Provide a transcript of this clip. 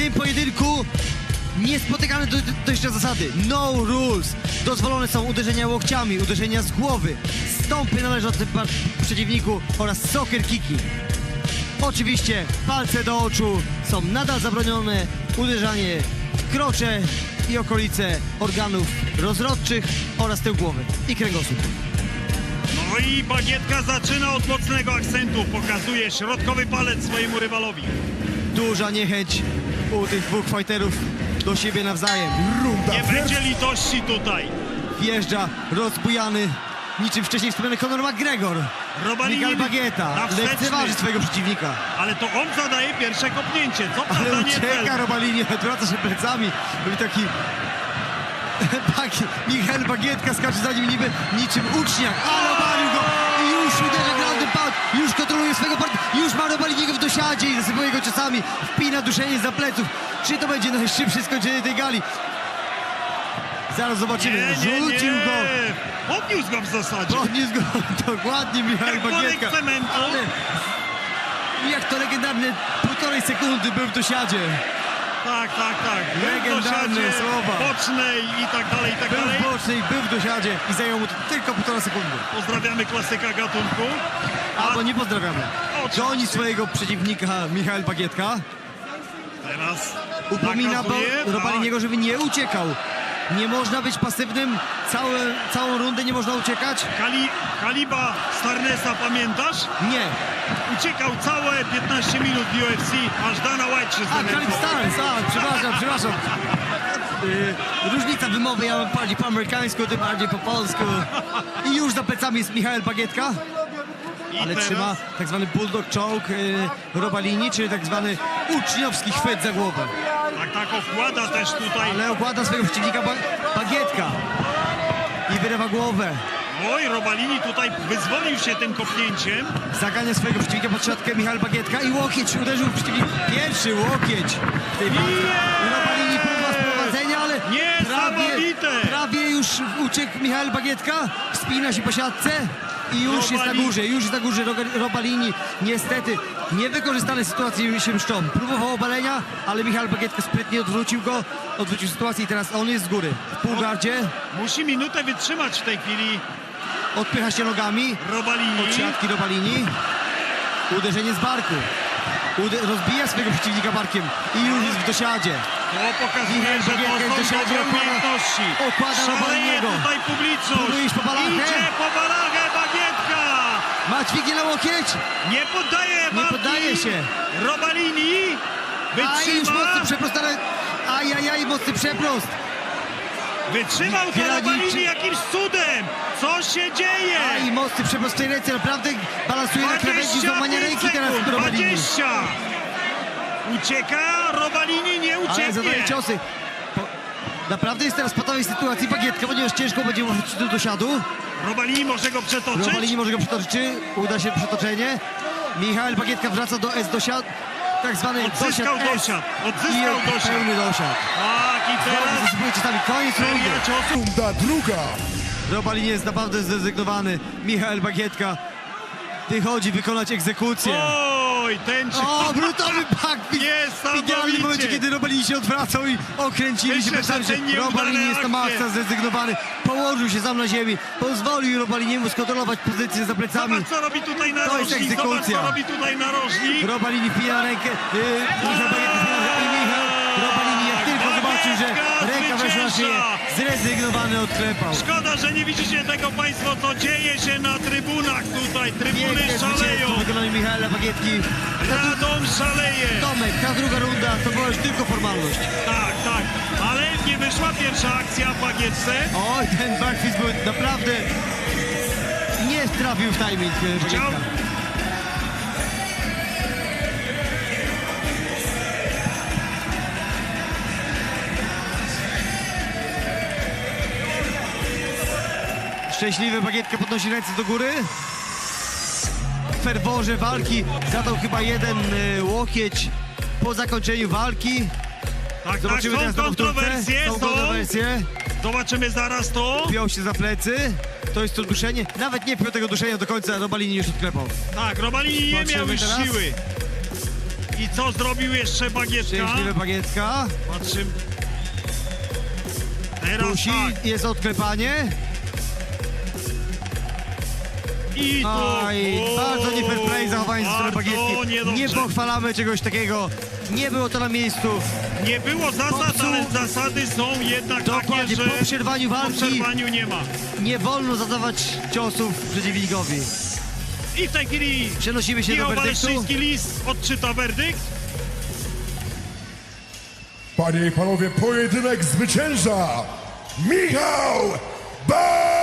tym pojedynku niespotykane do, do jeszcze zasady. No rules. Dozwolone są uderzenia łokciami, uderzenia z głowy, stąpy należące przeciwniku oraz soccer kiki. Oczywiście palce do oczu są nadal zabronione, uderzanie w krocze i okolice organów rozrodczych oraz tył głowy i kręgosłup. No i bagietka zaczyna od mocnego akcentu. Pokazuje środkowy palec swojemu rywalowi. Duża niechęć u tych dwóch fighterów do siebie nawzajem. Runda Nie będzie litości tutaj. wjeżdża rozbujany, niczym wcześniej wspomniany Conor McGregor. Robalini Miguel Bagieta lekceważy swojego przeciwnika. Ale to on zadaje pierwsze kopnięcie. Co Ale prawda nie ucieka. Robalini, odwraca się plecami. Robi taki... Michael Bagietka skacze za nim niby niczym uczniak, ale obalił go i już uderza ground and pound, już kontroluje swojego partnera, już ma Dosiadzie i zasypuje go ciosami, wpina duszenie za pleców. Czy to będzie najszybsze skończenie tej gali? Zaraz zobaczymy. Nie, nie, Rzucił nie. go. Podniósł go w zasadzie. Podniósł go dokładnie Michał Bagietka. cementu. Ale jak to legendarne półtorej sekundy był w dosiadzie. Tak, tak, tak. Był Legendarne dosiadzie, słowa. Bocznej i tak dalej, i tak Był dalej. w bocznej, był w dosiadzie i zajęło mu tylko półtora sekundy. Pozdrawiamy klasyka gatunku. A Albo nie pozdrawiamy. Goni swojego przeciwnika Michał Bagietka. teraz Upomina bo nakazuje, Robaliniego, żeby nie uciekał. Nie można być pasywnym. Całe, całą rundę nie można uciekać. Kaliba Starnesa, pamiętasz? Nie. Uciekał całe 15 minut w UFC, aż Dana White się A, Kalib. Stans, a, przepraszam, przepraszam. Yy, różnica wymowy, ja mam bardziej po amerykańsku, ty bardziej po polsku. I już za plecami jest Michał Bagietka, ale trzyma tak zwany bulldog choke yy, Robalini, czyli tak zwany uczniowski chwyt za głowę. Tak, tak, okłada też tutaj. Ale okłada swojego przeciwnika ba Bagietka i wyrywa głowę. Oj, Robalini tutaj wyzwolił się tym kopnięciem. Zagania swojego przeciwnika pod siatkę Michał Bagietka i łokieć uderzył w przeciwnika. Pierwszy łokieć w tej walce. Robalini próba sprowadzenia, ale prawie, Niesamowite! Już uciekł Michał Bagietka. Wspina się po siatce i już jest na Robalini. górze, już jest na górze Robalini. Niestety niewykorzystane sytuacje się mszczą. Próbował obalenia, ale Michał Bagietka sprytnie odwrócił go, odwrócił sytuację i teraz on jest z góry. W półgardzie, Musi minutę wytrzymać w tej chwili odpycha się nogami. Robalini. Od siatki do Balini. Uderzenie z barku. Ude rozbija swojego przeciwnika barkiem i już jest w dosiadzie. To pokazuje, że to są dobre umiejętności. Szaleje tutaj publiczność. Po. Idzie po balachę Bagietka. Ma ćwigi na łokieć. Nie poddaje Nie poddaje się. Robalini A i już wytrzyma. mocny przeprost, ale... Ajajaj, mocny przeprost. Wytrzymał to Robalini jakimś cudem. Co się dzieje? A i mocny przeprost w tej ręce. Naprawdę balansuje na krawędzi złamania 25 ręki teraz Robalini. 20. Ucieka, Robalini nie Ale zadaje ucieknie. ciosy. Po... Naprawdę jest teraz w patowej sytuacji Bagietka, ponieważ ciężko będzie mu wrócić do dosiadu. Robalini może go przetoczyć. Robalini może go przetoczyć. Czy uda się przetoczenie? Michał Bagietka wraca do S dosiad. Tak zwany Odzyskał dosiad dosiad, I odzyskał dosiad. pełny dosiad. Tak, i Znowu teraz zasypuje ciosami. Koniec rundy. druga. Robalini jest naprawdę zrezygnowany. Michał Bagietka wychodzi wykonać egzekucję. Oj, ten O, brutalny pak! Niesamowicie. W momencie, kiedy Robalini się odwracał i okręcili Myślę, się plecami, że nieudane Robalini jest na maksa zrezygnowany. Położył się sam na ziemi. Pozwolił Robaliniemu skontrolować pozycję za plecami. Zobacz, co robi tutaj To jest narożnik. Zobacz, egzekucja. co robi tutaj narożnik. Robalini wpina rękę. Yy, Michał Robalini jak tylko zobaczył, że ręka weszła na szyję, zrezygnowany odklepał. Szkoda, że nie widzicie tego Państwo, co dzieje się na trybunach tutaj. Trybuny Piękne szaleją. zwycięstwo w wykonaniu Michała Bagietki. Radom szaleje. Tomek, ta druga runda to była już tylko formalność. Tak, tak. Ale nie wyszła pierwsza akcja w bagietce. Oj, ten backfist był naprawdę... Nie trafił w timing e, Chciał, Bagietka. Szczęśliwy Bagietka podnosi ręce do góry. W ferworze walki zadał chyba jeden e, łokieć po zakończeniu walki. tak, tak, Zobaczymy są na powtórce. kontrowersje, Są są. kontrowersje. Zobaczymy zaraz to. Piął się za plecy. To jest to duszenie. Nawet nie piął tego duszenia do końca. Robalini już odklepał. Tak, Robalini nie miał już teraz. siły. I co zrobił jeszcze Bagietka? Szczęśliwy bagietka. Patrzymy. Teraz Kusi, tak. jest odklepanie. I to... Oj, o, bardzo nie fair play zachowanie ze strony bagietki. niedobrze. Nie pochwalamy czegoś takiego. Nie było to na miejscu. Nie było zasad, Popsuł. ale zasady są jednak Dokładnie, takie, że po przerwaniu po walki przerwaniu nie ma. nie wolno zadawać ciosów przeciwnikowi. I w tej chwili Przenosimy się do Michał werdyktu. List odczyta werdykt. Panie i panowie, pojedynek zwycięża Michał Bajecki!